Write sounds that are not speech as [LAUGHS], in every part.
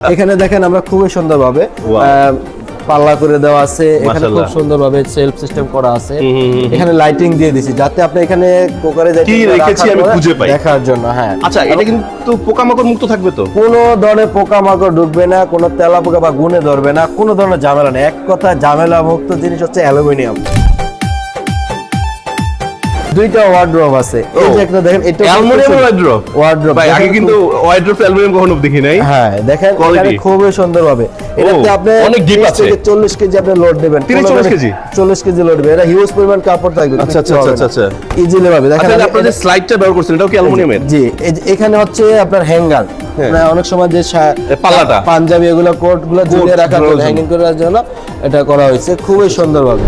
এখানে দেখেন আমরা খুবই সুন্দরভাবে পাল্লা করে দেওয়া আছে। এখানে খুব। সুন্দরভাবে সেলফ সিস্টেম করা আছে। এখানে লাইটিং দিয়ে দিছি যাতে আপনি এখানে কুকারে যাই কি রেখেছি আমি খুঁজে পাই। দেখার জন্য হ্যাঁ। আচ্ছা এটা কিন্তু পোকামাকড় মুক্ত থাকবে তো? কোনো ধরনের পোকামাকড় ঢুকবে না কোনো তেলা পোকা বা গুনে ধরবে না কোনো ধরনের ঝামেলা নেই। এক কথা ঝামেলা মুক্ত জিনিস হচ্ছে অ্যালুমিনিয়াম। দুইটা ওয়ার্ড্রোব আছে এই যে একটা দেখেন এটা অ্যালুমিনিয়াম ওয়াইড্রপ ওয়ার্ড্রপ ভাই আগে কিন্তু ওয়াইড্রপ অ্যালুমিনিয়াম কখনো দেখি নাই হ্যাঁ দেখেন. এখানে খুবই সুন্দর হবে এটাতে আপনি অনেক 30 আছে। 40 কেজি আপনি লোড দেবেন 30 40 কেজি? 40 কেজি লোড দেবেন এটা হিউজ পরিমাণ কাপড় থাকবে আচ্ছা, আচ্ছা, আচ্ছা, আচ্ছা। ইজিলি ভাবে দেখেন আচ্ছা আমি আপনার যে এটা- স্লাইডটা ব্যবহার করছেন এটাও কি অ্যালুমিনিয়ামের জি এখানে হচ্ছে আপনার হ্যাঙ্গার হ্যাঁ। অনেক সময় যে পাল্লাটা। পাঞ্জাবি এগুলো কোটগুলো ঝুলিয়ে রাখার জন্য জন্য। হ্যাঙ্গিং করার জন্য এটা করা হয়েছে খুবই সুন্দরভাবে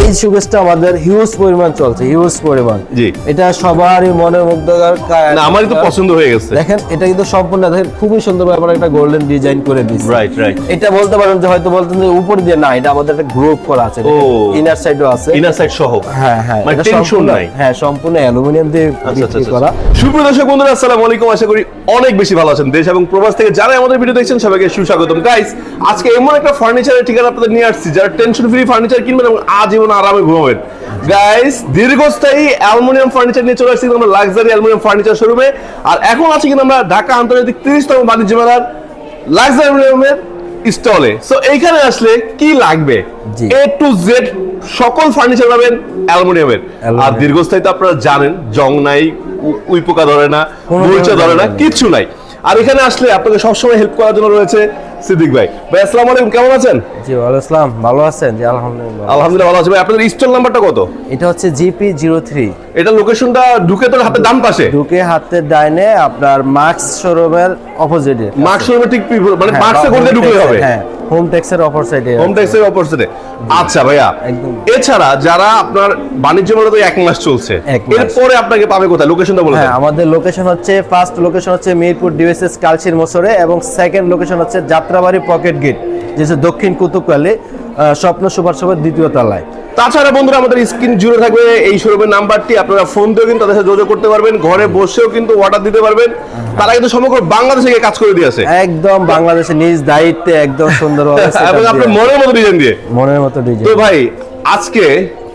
এই সুগেজটা আমাদের হিউজ পরিমাণ চলছে হিউজ পরিমাণ। জি। এটা সবারই মনে মুগ্ধকর না আমারই তো পছন্দ হয়ে গেছে। দেখেন এটা কিন্তু সম্পূর্ণ দেখেন খুবই সুন্দরভাবে আমরা একটা গোল্ডেন ডিজাইন করে দিয়েছি। রাইট রাইট এটা বলতে পারেন যে হয়তো বলতেন যে উপর দিয়ে না এটা আমাদের একটা গ্রুপ করা আছে ও। ইনার সাইডও আছে। ইনার সাইড সহ। হ্যাঁ হ্যাঁ মানে টেনশন নাই। হ্যাঁ সম্পূর্ণ অ্যালুমিনিয়াম দিয়ে আচ্ছা আচ্ছা আচ্ছা। করা। সুপ্রিয় দর্শক বন্ধুরা আসসালামু আলাইকুম। আশা করি অনেক বেশি ভালো আছেন দেশ এবং প্রবাস থেকে যারা আমাদের ভিডিও দেখছেন সবাইকে সুস্বাগতম। গাইস আজকে এমন একটা ফার্নিচারের ঠিকানা আপনাদের নিয়ে আসছি যারা টেনশন ফ্রি ফার্নিচার কিনবেন এবং আজীবন আরামে ঘুমাবেন গাইস দীর্ঘস্থায়ী অ্যালুমিনিয়াম ফার্নিচার নিয়ে চলে আসছি আমরা লাক্সারি অ্যালুমিনিয়াম ফার্নিচার শোরুমে। আর এখন আছে কিন্তু আমরা ঢাকা আন্তর্জাতিক তিরিশতম বাণিজ্য মেলার লাক্সারি অ্যালুমিনিয়ামের স্টলে। সো এইখানে আসলে কি লাগবে? এ টু জেড সকল ফার্নিচার পাবেন অ্যালুমিনিয়ামের। আর দীর্ঘস্থায়ী তো আপনারা জানেন জং নাই উ- উই পোকা ধরে না মরিচা ধরে না। কিচ্ছু নাই। আর এখানে আসলে আপনাকে সবসময় হেল্প করার জন্য রয়েছে সিদ্দিক ভাই। ভাই আসসালামু আলাইকুম কেমন আছেন? জি ওয়ালাইকুম আসসালাম। ভালো আছেন? জি আলহামদুলিল্লাহ আলহামদুলিল্লাহ ভালো আছি। ভাই আপনাদের স্টল নাম্বারটা কত? এটা হচ্ছে জিপি জিরো থ্রি এটা লোকেশনটা ঢুকে তোর হাতে ডান পাশে? ঢুকে হাতের ডাইনে আপনার মার্কস শোরুমের অপোজিটে মার্কস শোরুমের ঠিক মানে মার্কসে করতে ঢুকলে হবে। হ্যাঁ। হোম ট্যাক্সের অপর সাইডে হোম ট্যাক্সের অপোজিটে আচ্ছা ভাইয়া। একদম। এছাড়া যারা আপনার বাণিজ্য মেলা তো এক মাস চলছে এরপরে আপনাকে পাবে কোথায়? লোকেশনটা বলে হ্যাঁ আমাদের লোকেশন হচ্ছে ফার্স্ট লোকেশন হচ্ছে মিরপুর ডিএসএস কালচির মোসরে এবং সেকেন্ড লোকেশন হচ্ছে যাত্রাবাড়ি পকেট গেট যেটা দক্ষিণ কুতুবকালী। স্বপ্ন সুপার শপের দ্বিতীয় তলায়। তাছাড়া বন্ধুরা আমাদের স্ক্রিন জুড়ে থাকবে এই শোরুমের নাম্বারটি। আপনারা ফোন দিয়েও কিন্তু তাদের সাথে যোগাযোগ করতে পারবেন ঘরে বসেও কিন্তু অর্ডার দিতে পারবেন। তারা কিন্তু সমগ্র বাংলাদেশে কাজ করে দিয়ে আসে। একদম বাংলাদেশের নিজ দায়িত্বে একদম সুন্দরভাবে এবং আপনার মনের মতো ডিজাইন দিয়ে। মনের মতো ডিজাইন তো ভাই আজকে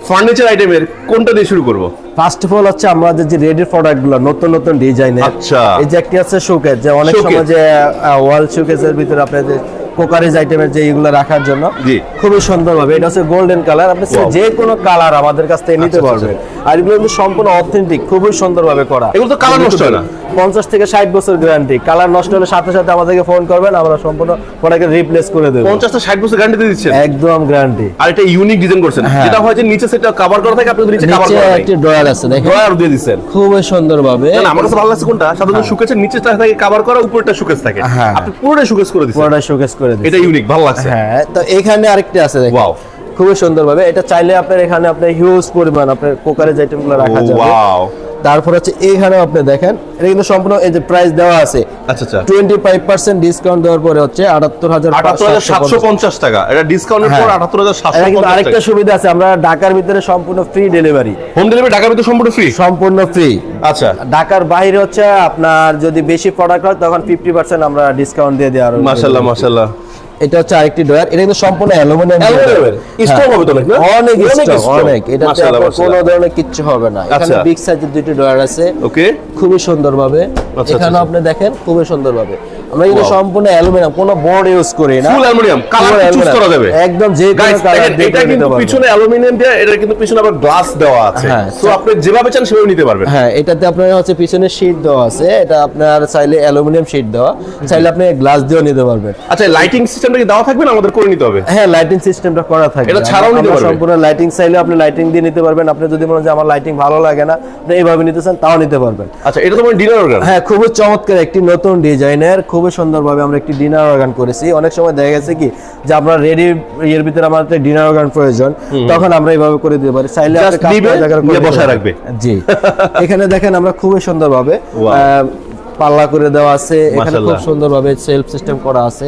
ফার্নিচার আইটেমের কোনটা দিয়ে শুরু করব? ফার্স্ট অফ অল হচ্ছে আমাদের যে রেডি প্রোডাক্টগুলো নতুন নতুন ডিজাইনের আচ্ছা। এই যে একটি আছে শোকেস যে অনেক। সময় যে ওয়াল শোকেসের ভিতরে আপনাদের কোকারেজ আইটেমের যে এইগুলো রাখার জন্য খুবই সুন্দর ভাবে এটা হচ্ছে গোল্ডেন কালার আপনি যে কোনো কালার আমাদের কাছ থেকে নিতে আচ্ছা, আচ্ছা, পারবেন। আর এগুলো কিন্তু সম্পূর্ণ অথেন্টিক খুবই সুন্দর ভাবে করা। এগুলো তো colour নষ্ট হয় না? পঞ্চাশ থেকে ষাট বছর গ্যারান্টি কালার নষ্ট হলে সাথে সাথে আমাদেরকে ফোন করবেন আমরা সম্পূর্ণ প্রোডাক্টকে রিপ্লেস করে দেবো। পঞ্চাশটা ষাট বছর গ্যারান্টি দিয়ে দিচ্ছেন? একদম গ্যারান্টি আর এটা ইউনিক ডিজাইন করছেন। হ্যাঁ। যেটা হয় যে নিচে সেটা কভার করা থাকে আপনি নিচে কভার করা থাকে একটি ড্রয়ার আছে দেখেন। ড্রয়ার দিয়ে দিচ্ছেন। খুবই সুন্দর ভাবে না, আমার কাছে ভালো লাগছে কোনটা? সাধারণত শুকেছের নিচেটা থাকে কভার করা উপরটা শুকেস থাকে। হ্যাঁ। আপনি পুরোটা শুকেস করে দিচ্ছেন। পুরোটা শোকেস করে দিচ্ছি। এটা ইউনিক ভালো লাগছে। হ্যাঁ তো এখানে আরেকটা আছে দেখেন। ওয়াও খুবই সুন্দর ভাবে এটা চাইলে আপনার এখানে আপনার হিউজ পরিমাণ আপনার কোকারেজ আইটেমগুলো রাখা যাবে। ওয়াও তারপর হচ্ছে এইখানেও আপনি দেখেন এটা কিন্তু সম্পূর্ণ এই যে প্রাইস দেওয়া আছে আচ্ছা আচ্ছা। টোয়েন্টি ফাইভ পার্সেন্ট ডিসকাউন্ট দেওয়ার পরে হচ্ছে আটাত্তর হাজার আটাত্তর হাজার সাতশো পঞ্চাশ টাকা। এটা ডিসকাউন্টের পর হ্যাঁ। এটা কিন্তু আরেকটা সুবিধা আছে আমরা ঢাকার ভিতরে সম্পূর্ণ ফ্রি ডেলিভারি হোম ডেলিভারি ঢাকার ভিতরে সম্পূর্ণ ফ্রি সম্পূর্ণ ফ্রি আচ্ছা। ঢাকার বাইরে হচ্ছে আপনার যদি বেশি প্রোডাক্ট হয় তখন ফিফটি পার্সেন্ট আমরা ডিসকাউন্ট দিয়ে দেওয়ার মাশাল্লাহ মাশাল্লাহ এটা হচ্ছে আরেকটি ড্রয়ার এটা কিন্তু সম্পূর্ণ অ্যালুমিনিয়াম অ্যালুমিনিয়ামের? স্ট্রং হবে তো অনেক স্ট্রং অনেক। মাশাআল্লাহ, আপনার কোনো ধরনের কিচ্ছু হবে না। এখানে আচ্ছা। বিগ সাইজের দুইটি ড্রয়ার আছে। ওকে খুবই সুন্দরভাবে আচ্ছা, এখানে আচ্ছা। আপনি দেখেন খুবই সুন্দরভাবে আমরা কিন্তু সম্পূর্ণ অ্যালুমিনিয়াম কোনো বোর্ড ইউজ করি না। ফুল অ্যালুমিনিয়াম কালার চুজ করা যাবে। একদম যে কোনো কালার এটা কিন্তু পিছনে অ্যালুমিনিয়াম দেওয়া এটা কিন্তু পিছনে আবার গ্লাস দেওয়া আছে। হ্যাঁ। সো আপনি যেভাবে চান সেভাবে নিতে পারবেন। হ্যাঁ এটাতে আপনার হচ্ছে পিছনে শীট দেওয়া আছে। এটা আপনার চাইলে অ্যালুমিনিয়াম শীট দেওয়া। চাইলে আপনি গ্লাস দিয়েও নিতে পারবেন। আচ্ছা লাইটিং সিস্টেমটা কি দেওয়া থাকবে না আমাদের করে নিতে হবে? হ্যাঁ লাইটিং সিস্টেমটা করা থাকে এটা ছাড়াও নিতে পারবে? সম্পূর্ণ লাইটিং চাইলে আপনি লাইটিং দিয়ে নিতে পারবেন। আপনি যদি মনে হয় যে আমার লাইটিং ভালো লাগে না আপনি এইভাবে নিতে চান তাও নিতে পারবেন। আচ্ছা এটা তোমার ডিনার অর্গান হ্যাঁ খুবই চমৎকার একটি নতুন ডিজাইনের খুবই সুন্দরভাবে আমরা একটি ডিনার অর্গান করেছি। অনেক সময় দেখা গেছে কি যে আপনার রেডি ইয়ের ভিতরে আমাদের একটা ডিনার অর্গান প্রয়োজন তখন আমরা এইভাবে করে দিতে পারি। চাইলে বসায় রাখবে। জি। এখানে দেখেন আমরা খুবই সুন্দরভাবে পাল্লা করে দেওয়া আছে। এখানে খুব। সুন্দরভাবে সেলফ সিস্টেম করা আছে।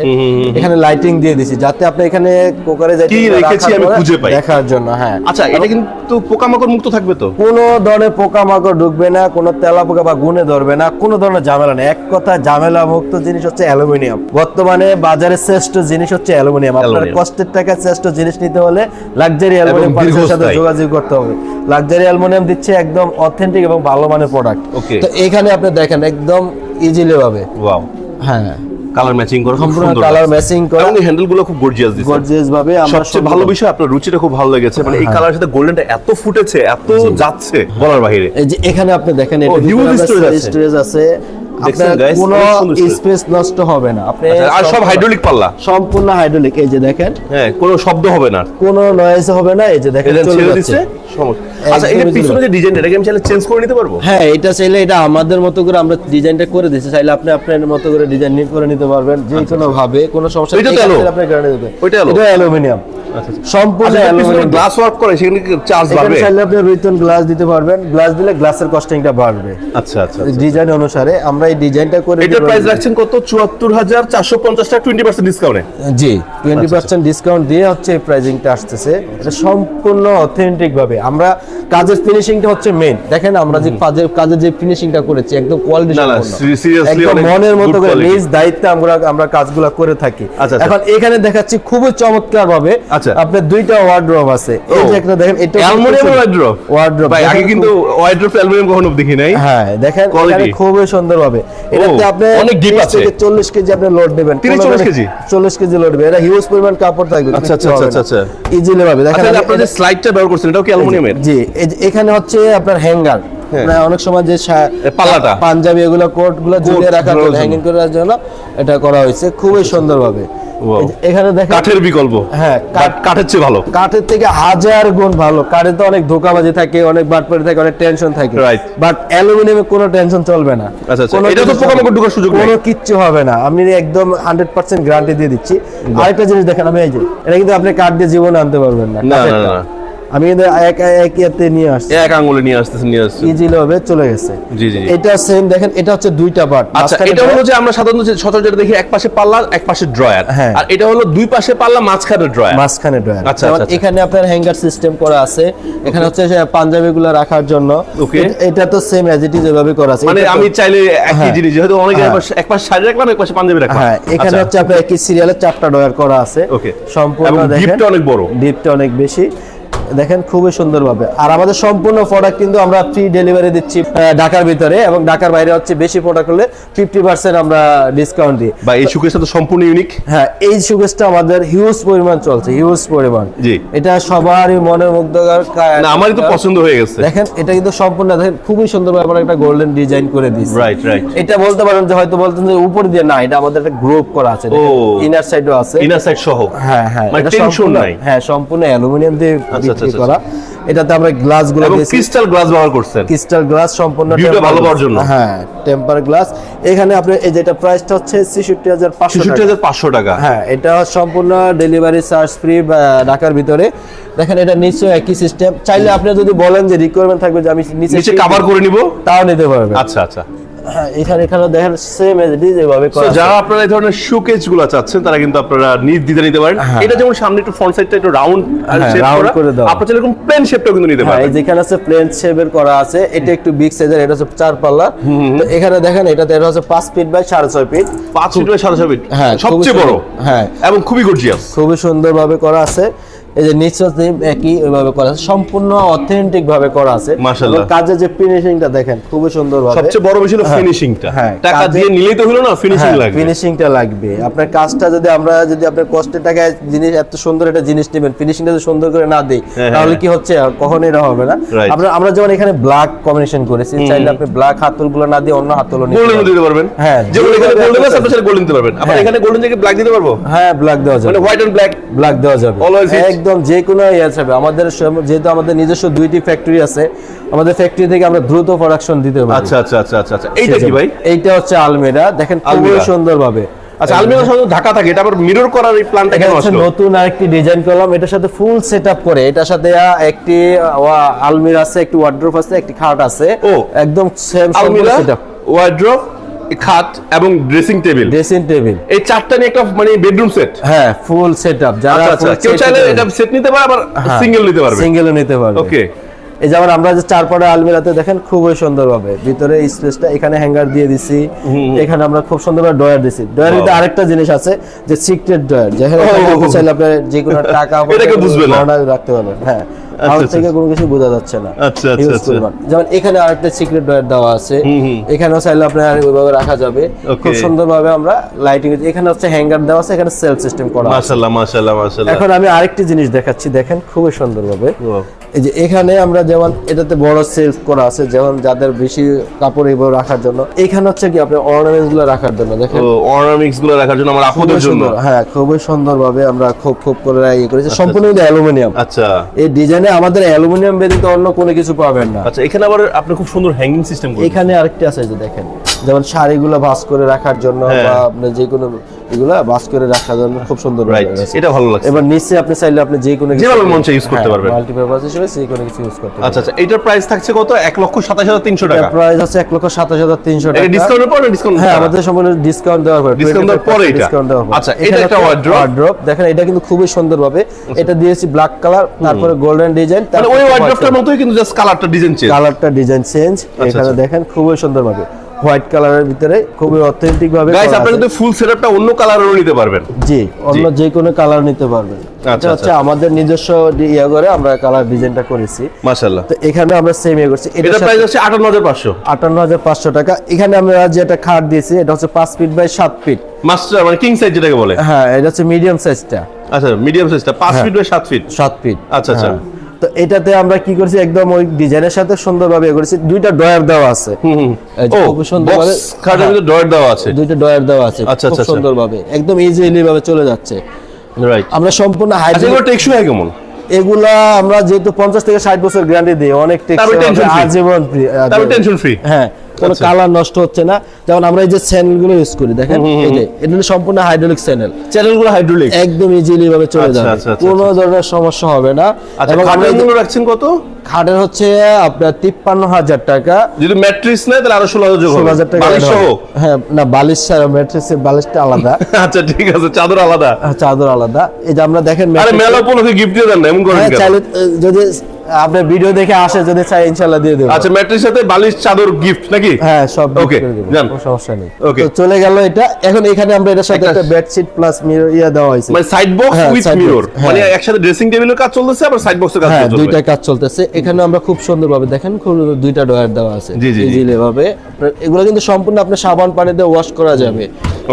এখানে লাইটিং দিয়ে দিছি যাতে আপনি এখানে কুকারে যাই কি রেখেছি আমি খুঁজে পাই। দেখার জন্য হ্যাঁ। আচ্ছা এটা কিন্তু পোকামাকড় মুক্ত থাকবে তো? কোনো ধরনের পোকামাকড় ঢুকবে না কোনো তেলা পোকা বা গুনে ধরবে না কোনো ধরনের ঝামেলা নেই। এক কথা ঝামেলা মুক্ত জিনিস হচ্ছে অ্যালুমিনিয়াম। বর্তমানে বাজারে শ্রেষ্ঠ জিনিস হচ্ছে অ্যালুমিনিয়াম। আপনার। কষ্টের টাকায় শ্রেষ্ঠ জিনিস নিতে হলে লাক্সারি অ্যালুমিনিয়াম পার্সের সাথে যোগাযোগ করতে হবে। লাক্সারি অ্যালুমিনিয়াম দিচ্ছে একদম অথেন্টিক এবং ভালো মানের প্রোডাক্ট তো এখানে আপনি দেখেন একদম ইজিলি ভাবে। ওয়াও হ্যাঁ। কালার ম্যাচিং করে খুব সুন্দর। কালার ম্যাচিং করা। এবং হ্যান্ডেলগুলো খুব গর্জিয়াস দিছে। গর্জিয়াস ভাবে আমার সবচেয়ে ভালো বিষয় আপনার রুচিটা খুব ভালো লেগেছে। মানে এই কালার সাথে গোল্ডেনটা এত ফুটেছে এত যাচ্ছে বলার বাইরে। এই যে এখানে আপনি দেখেন এটা হিউজ স্টোরেজ আছে। দেখছেন আপনার কোনো অনেক সুন্দর storage। স্পেস নষ্ট হবে না। আপনি আর সব হাইড্রোলিক পাল্লা। সম্পূর্ণ হাইড্রোলিক এই যে দেখেন। হ্যাঁ কোনো শব্দ হবে না কোনো নয়েজ হবে না এই যে দেখেন এটা চলে যাচ্ছে। আচ্ছা এটা পিছনে যে ডিজাইন এটাকে আমি চাইলে চেঞ্জ করে নিতে পারব? হ্যাঁ এটা চাইলে এটা আমাদের মতো করে আমরা ডিজাইনটা করে দিচ্ছি। চাইলে আপনি আপনার মতো করে ডিজাইন করে নিতে পারবেন যে কোনো ভাবে কোনো সমস্যা নেই। আপনি করে নিতে ওইটা অ্যালুমিনিয়াম সম্পূর্ণ অ্যালুমিনিয়াম গ্লাস ওয়ার্ক করে চার্জ বাড়বে? চাইলে আপনি রুইতন গ্লাস দিতে পারবেন। গ্লাস দিলে গ্লাসের কস্টিংটা বাড়বে। আচ্ছা আচ্ছা ডিজাইন অনুসারে আমরা এই ডিজাইনটা করে দিতে প্রাইস রাখছেন কত? চুয়াত্তর হাজার চারশো পঞ্চাশ টাকা টোয়েন্টি পার্সেন্ট ডিসকাউন্টে জি টোয়েন্টি পার্সেন্ট ডিসকাউন্ট দিয়ে হচ্ছে এই প্রাইজিংটা আসতেছে। এটা সম্পূর্ণ অথেন্টিক ভাবে। আমরা কাজের ফিনিশিংটা হচ্ছে মেন দেখেন আমরা যে কাজের কাজের যে ফিনিশিংটা করেছি একদম কোয়ালিটি একদম মনের মতো করে। নিজ দায়িত্বে আমরা আমরা কাজগুলো করে থাকি। আচ্ছা, আচ্ছা। এখন এখানে দেখাচ্ছি খুবই চমৎকার ভাবে আচ্ছা। আপনার দুইটা ওয়ার্ড্রোব আছে এই যে একটা দেখেন এটা অ্যালুমিনিয়াম ওয়াইড্রপ ওয়ার্ড্রোব ভাই আগে কিন্তু অ্যালুমিনিয়াম কখনো দেখি নাই হ্যাঁ দেখেন। এখানে খুবই সুন্দর এটাতে আপনি অনেক 30 আছে। 40 কেজি আপনি লোড নেবেন 30 40 কেজি? 40 কেজি লোড নেবেন এটা হিউজ পরিমাণ কাপড় থাকবে আচ্ছা, আচ্ছা, আচ্ছা, আচ্ছা। ইজিলি ভাবে দেখেন আচ্ছা আমি আপনার যে স্লাইডটা ব্যবহার করছেন এটাও কি অ্যালুমিনিয়ামের জি এখানে হচ্ছে আপনার হ্যাঙ্গার হ্যাঁ। অনেক সময় যে পাল্লাটা। পাঞ্জাবি এগুলো কোটগুলো ঝুলিয়ে রাখার জন্য। হ্যাঙ্গিং করে রাখার জন্য এটা করা হয়েছে খুবই সুন্দর ভাবে. এখানে দেখেন কাঠের বিকল্প। হ্যাঁ, কাঠ- কাঠ কাঠের চেয়ে ভালো। কাঠের থেকে হাজার গুণ ভালো। কাঠে তো অনেক ধোকাবাজি থাকে অনেক বাটপারি থাকে অনেক টেনশন থাকে. বাট অ্যালুমিনিয়ামে কোনো টেনশন চলবে না। আচ্ছা, আচ্ছা। এটা তো পোকামাকড় ঢোকার সুযোগ নেই। কোনো কিচ্ছু হবে না। আপনি একদম হান্ড্রেড পার্সেন্ট গ্যারান্টি দিয়ে দিচ্ছি। আরেকটা জিনিস দেখেন আমি এই যে এটা কিন্তু আপনি কাঠ দিয়ে জীবনে আনতে পারবেন না, না, না। আমি কিন্তু এক এক ইয়াতে নিয়ে আসছি এক আঙ্গুলে নিয়ে আসতেছেন নিয়ে ইজিলি ভাবে চলে গেছে জি, জি। এটা সেম দেখেন এটা হচ্ছে দুইটা পার্ট আচ্ছা এটা হলো যে আমরা সাধারণত সচরাচর দেখি এক পাশে পাল্লা এক পাশে ড্রয়ার। আর এটা হলো দুই পাশে পাল্লা মাঝখানে ড্রয়ার মাঝখানে ড্রয়ার আচ্ছা, আচ্ছা, আচ্ছা। এখানে আপনার হ্যাঙ্গার সিস্টেম করা আছে এখানে হচ্ছে পাঞ্জাবি গুলো রাখার জন্য. এটা- তো সেম অ্যাজ ইট ইজ এভাবে করা আছে মানে আমি চাইলে একই হ্যাঁ। জিনিস যেহেতু অনেকে হ্যাঁ। এক পাশে- শাড়ি রাখলাম এক পাশে পাঞ্জাবি রাখলাম হ্যাঁ এখানে আচ্ছা। হচ্ছে আপনার একই সিরিয়ালে চারটা ড্রয়ার করা আছে Okay. সম্পূর্ণ দেখেন ডিপটা অনেক বড় ডিপটা অনেক বেশি দেখেন খুবই সুন্দরভাবে। আর আমাদের সম্পূর্ণ প্রোডাক্ট কিন্তু আমরা ফ্রি ডেলিভারি দিচ্ছি ঢাকার ভিতরে এবং ঢাকার বাইরে হচ্ছে বেশি প্রোডাক্ট হলে ফিফটি পার্সেন্ট আমরা ডিসকাউন্ট দিই। বা এই সুকেশটা তো সম্পূর্ণ ইউনিক হ্যাঁ এই সুগেজটা আমাদের হিউজ পরিমাণ চলছে হিউজ পরিমাণ। জি। এটা সবারই মনের মুগ্ধকর না আমারই তো পছন্দ হয়ে গেছে। দেখেন এটা কিন্তু সম্পূর্ণ দেখেন খুবই সুন্দরভাবে আমরা একটা গোল্ডেন ডিজাইন করে দিয়েছি। রাইট রাইট এটা বলতে পারেন যে হয়তো বলতেন যে উপর দিয়ে না এটা আমাদের একটা গ্রুপ করা আছে ইনার সাইডও আছে। ইনার সাইড সহ। হ্যাঁ হ্যাঁ মানে টেনশন সম্পূর্ণ- নাই। হ্যাঁ সম্পূর্ণ অ্যালুমিনিয়াম দিয়ে আচ্ছা, বিক্রি আচ্ছা, করা। এটাতে আমরা গ্লাসগুলো ক্রিস্টাল গ্লাস ব্যবহার করছেন। ক্রিস্টাল গ্লাস সম্পূর্ণ ভালো পাওয়ার জন্য। হ্যাঁ টেম্পার গ্লাস এখানে আপনি এই যেটা প্রাইসটা হচ্ছে ছেষট্টি হাজার পাঁচশো ছেষট্টি হাজার পাঁচশো টাকা। হ্যাঁ এটা সম্পূর্ণ ডেলিভারি চার্জ ফ্রি ঢাকার ভিতরে। দেখেন এটা নিশ্চয়ই একই সিস্টেম চাইলে আপনি যদি বলেন যে রিকোয়ারমেন্ট থাকবে যে আমি নিচে কভার করে নিব? তাও নিতে পারবেন। আচ্ছা আচ্ছা। হ্যাঁ এখানে এখানে দেখেন সেম এজ ডিজ এভাবে করা। যারা আপনারা এই ধরনের শোকেজগুলো চাচ্ছেন তারা কিন্তু আপনারা নিতে পারেন হ্যাঁ। এটা যেমন সামনে একটু ফ্রন্ট সাইডটা একটু রাউন্ড হ্যাঁ, শেপ round করা দেওয়া। আপনারা এরকম প্লেন শেপটাও কিন্তু নিতে এই পারেন যেখানে আছে প্লেন শেপের করা আছে এটা একটু বিগ সাইজের এটা হচ্ছে চার পাল্লা তো এখানে দেখেন এটাতে এটা হচ্ছে পাঁচ ফিট বাই সাড়ে ছয় ফিট পাঁচ ফিট বাই সাড়ে ছয় ফিট হ্যাঁ, সবচেয়ে খুবই বড়। হ্যাঁ। এবং খুবই গর্জিয়াস খুবই সুন্দরভাবে করা আছে এই যে নিচে একই ওইভাবে করা আছে। সম্পূর্ণ অথেন্টিক ভাবে করা আছে। মাশাআল্লাহ। কাজের যে ফিনিশিংটা দেখেন খুবই সুন্দর ভাবে সবচেয়ে বড় বিষয় হলো হ্যাঁ, ফিনিশিংটা হ্যাঁ, টাকা দিয়ে নিলেই তো হলো না ফিনিশিং লাগবে। ফিনিশিংটা লাগবে। আপনার কাজটা যদি আমরা যদি আপনার কষ্টের টাকায় জিনিস এত সুন্দর একটা জিনিস নেবেন ফিনিশিংটা যদি সুন্দর করে না দেই হ্যাঁ, তাহলে হ্যাঁ। কি হচ্ছে? কখনোই এটা হবে না. আমরা আমরা যেমন এখানে ব্ল্যাক কম্বিনেশন করেছি চাইলে আপনি ব্ল্যাক হাতলগুলো না দিয়ে অন্য হাতল গোল্ডেন দিতে পারবেন। হ্যাঁ, যেমন এখানে গোল্ডেন আছে আপনি গোল্ডেন দিতে পারবেন। হ্যাঁ। এখানে গোল্ডেন থেকে ব্ল্যাক দিতে পারব? হ্যাঁ ব্ল্যাক দেওয়া যাবে। মানে হোয়াইট এন্ড ব্ল্যাক ব্ল্যাক দেওয়া যাবে। Hit. একদম যে কোনো ইয়ে যাবে আমাদের যেহেতু আমাদের নিজস্ব দুইটি ফ্যাক্টরি আছে আমাদের ফ্যাক্টরি থেকে আমরা দ্রুত প্রোডাকশন দিতে পারি। আচ্ছা আচ্ছা আচ্ছা আচ্ছা আচ্ছা। এইটা কি ভাই? এইটা হচ্ছে আলমেরা। দেখেন খুবই আলমিরা। সুন্দর ভাবে আচ্ছা আলমিরা সাধারণত ঢাকা থাকে এটা আবার মিরর করার এই প্ল্যানটা কেন আসলো? নতুন আরেকটি ডিজাইন করলাম। এটার সাথে ফুল সেটআপ করে এটার সাথে একটি আলমিরা আছে একটি ওয়ার্ড্রোপ আছে একটি খাট আছে। ও। একদম সেম আলমিরা সেটআপ ওয়ার্ড্রপ খাট এবং ড্রেসিং টেবিল ড্রেসিং টেবিল এই চারটা নিয়ে একটা মানে বেডরুম সেট হ্যাঁ ফুল সেটআপ যারা আচ্ছা আচ্ছা। কেউ চাইলে এটা সেট নিতে পারে আবার সিঙ্গেল নিতে পারবে। সিঙ্গেলও নিতে পারবে। ওকে এই যেমন আমরা যে আলমিরাতে দেখেন খুবই সুন্দর ভাবে ভিতরে স্পেসটা এখানে হ্যাঙ্গার দিয়ে দিছি। এখানে আমরা খুব সুন্দর ভাবে ডয়ার দিছি ডয়ার ভিতরে আরেকটা জিনিস আছে যে সিক্রেট ডয়ার যেখানে চাইলে আপনার যে কোনো [LAUGHS] টাকা এটা কেউ বুঝবে না। গহনা রাখতে পারবেন। হ্যাঁ। আউট আচ্ছা। থেকে কোনো কিছু বোঝা যাচ্ছে না। আচ্ছা, আচ্ছা, আচ্ছা। যেমন এখানে আরেকটা সিক্রেট ডয়ার দেওয়া আছে। এখানেও চাইলে আপনার ওইভাবে রাখা যাবে। খুব Okay. সুন্দর ভাবে আমরা লাইটিং এখানে হচ্ছে হ্যাঙ্গার দেওয়া আছে এখানে সেলফ সিস্টেম করা মাশাআল্লাহ মাশাআল্লাহ মাশাআল্লাহ। এখন আমি আরেকটি জিনিস দেখাচ্ছি দেখেন খুবই সুন্দর ভাবে Wow. এই যে এখানে আমরা যেমন এটাতে বড় সেলফ করা আছে যেমন যাদের বেশি কাপড় এগুলো রাখার জন্য। এখানে হচ্ছে কি আপনি অর্নামেন্টসগুলো রাখার জন্য দেখেন। তো অর্নামিক্সগুলো রাখার জন্য আমার আপুদের জন্য? সুন্দর হ্যাঁ খুবই সুন্দর ভাবে আমরা খুব খুব করে ইয়ে করেছি। সম্পূর্ণ অ্যালুমিনিয়াম। আচ্ছা। এই ডিজাইনে আমাদের অ্যালুমিনিয়াম ব্যতীত অন্য কোনো কিছু পাবেন না। আচ্ছা এখানে আবার আপনি খুব সুন্দর হ্যাঙ্গিং সিস্টেম এখানে আরেকটি আছে যে দেখেন যেমন শাড়িগুলো ভাঁজ করে রাখার জন্য হ্যাঁ। বা আপনার যে কোনো এগুলা ভাঁজ করে রাখার জন্য খুব সুন্দর এটা ভালো লাগছে। এবার নিচে আপনি চাইলে আপনি যে কোনো যেভাবে মন চায় use করতে পারবেন। মাল্টিপারপাস হিসেবে যে কোনো কিছু ইউজ করতে আচ্ছা আচ্ছা এটার প্রাইস থাকছে কত? এক লক্ষ সাতাশ হাজার তিনশো টাকা। প্রাইস হচ্ছে এক লক্ষ সাতাশ হাজার তিনশো টাকা। এটা ডিসকাউন্টের পর ডিসকাউন্ট হ্যাঁ আমাদের সম্পূর্ণ ডিসকাউন্ট দেওয়ার পরে Discount দেওয়ার পরে এটা? ডিসকাউন্ট দেওয়ার পরে। আচ্ছা, এটা একটা wardrobe? ওয়ার্ড্রপ দেখেন এটা কিন্তু খুবই সুন্দর ভাবে এটা দিয়েছি ব্ল্যাক কালার তারপরে গোল্ডেন ডিজাইন মানে ওই ওয়ার্ড্রপটার মতোই কিন্তু জাস্ট কালারটা ডিজাইন চেঞ্জ কালারটা ডিজাইন চেঞ্জ এখানে আচ্ছা। দেখেন খুবই সুন্দর ভাবে হোয়াইট কালারের ভিতরে খুবই অথেন্টিক ভাবে গাইস করা আপনি কিন্তু ফুল সেটআপটা অন্য কালারেরও নিতে পারবেন। জি অন্য যে কোনো কালার নিতে পারবেন। এটা হচ্ছে আমাদের নিজস্ব ইয়ে করে আমরা কালার ডিজাইনটা করেছি। মাশাআল্লাহ। তো এখানে আমরা সেম ইয়ে করছি। এটা প্রাইস হচ্ছে আটান্ন হাজার পাঁচশো। আটান্ন হাজার পাঁচশো টাকা। এখানে আমরা যেটা খাট দিয়েছি এটা হচ্ছে পাঁচ ফিট বাই সাত ফিট মাস্টার মানে কিং সাইজ যেটাকে বলে। হ্যাঁ এটা হচ্ছে মিডিয়াম সাইজটা আচ্ছা মিডিয়াম সাইজটা পাঁচ ফিট বাই সাত ফিট সাত ফিট আচ্ছা, আচ্ছা। হ্যাঁ। তো এটাতে আমরা কি করছি? একদম ওই ডিজাইনের সাথে সুন্দরভাবে ইয়ে করেছি। দুইটা ডয়ার দেওয়া আছে। খুব সুন্দরভাবে খাটের ভিতরে ডয়ার দেওয়া আছে। দুইটা ডয়ার দেওয়া আছে। আচ্ছা, খুব আচ্ছা, আচ্ছা। সুন্দরভাবে একদম ইজিলি ভাবে চলে যাচ্ছে। রাইট আমরা সম্পূর্ণ হাইড্রোলিক টেকসই হয় কেমন? এগুলা আমরা যেহেতু পঞ্চাশ থেকে ষাট বছর গ্যারান্টি দিই অনেক টেকসই? আজীবন টেনশন ফ্রি হ্যাঁ। কোনো আচ্ছা। কালার নষ্ট হচ্ছে না। যেমন আমরা এই যে চ্যানেলগুলো ইউজ করি দেখেন এই যে এটা সম্পূর্ণ হাইড্রোলিক চ্যানেল চ্যানেলগুলো হাইড্রোলিক একদম ইজিলি ভাবে চলে আচ্ছা, যাবে। আচ্ছা, কোনো ধরনের সমস্যা হবে না। আচ্ছা এবং আমরা রাখছেন কত? খাটের হচ্ছে আপনার তিপ্পান্ন হাজার টাকা। যদি ম্যাট্রিক্স নেয় তাহলে আরও ষোলো হাজার ষোলো হাজার টাকা। হ্যাঁ না বালিশ ছাড়া ম্যাট্রেসের বালিশটা আলাদা। [LAUGHS] আচ্ছা ঠিক আছে চাদর আলাদা। চাদর আলাদা। এই যে আমরা দেখেন আরে মেলা উপলক্ষে গিফট দিয়ে দেন না এমন করেন হ্যাঁ চাইলে যদি আপনার ভিডিও দেখে আসে যদি চাই ইনশাল্লাহ দিয়ে দেবো। আচ্ছা ম্যাট্রিক্স সাথে বালিশ চাদর গিফট নাকি? হ্যাঁ সব যান। কোনো সমস্যা নেই. তো চলে গেল এটা। এখন এখানে আমরা সাথে একটা- বেডশিট প্লাস মিরর ইয়া দেওয়া হয়েছে। মানে সাইড বক্স উইথ মিরর। মানে একসাথে ড্রেসিং টেবিলের কাজ চলতেছে আবার সাইড বক্সের কাজ হ্যাঁ দুইটা কাজ চলতেছে। এখানে আমরা খুব সুন্দরভাবে দেখেন খুব দুইটা ডয়ার দেওয়া আছে। জি, জি, ভাবে এগুলো কিন্তু সম্পূর্ণ আপনার সাবান পানি দিয়ে ওয়াশ করা যাবে।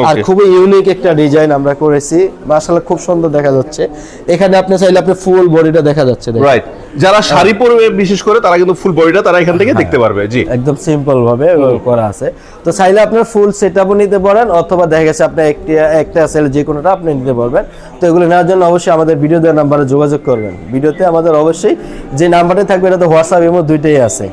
আর খুবই ইউনিক একটা ডিজাইন আমরা করেছি। মাশাআল্লাহ খুব সুন্দর দেখা যাচ্ছে। এখানে আপনি চাইলে আপনি ফুল বডিটা দেখা যাচ্ছে রাইট যারা শাড়ি পরবে বিশেষ করে তারা কিন্তু ফুল বডিটা তারা এখান থেকে দেখতে পারবে জি। একদম সিম্পল ভাবে করা আছে। তো চাইলে আপনার ফুল সেটআপও নিতে পারেন অথবা দেখা গেছে আপনি একটা একটা সেল যে কোনোটা আপনি নিতে পারবেন। তো এগুলো নেওয়ার জন্য অবশ্যই আমাদের ভিডিও দেওয়ার নাম্বারে যোগাযোগ করবেন। ভিডিওতে আমাদের অবশ্যই যে নাম্বারটা থাকবে এটা তো হোয়াটসঅ্যাপ এমন দুইটাই আছে।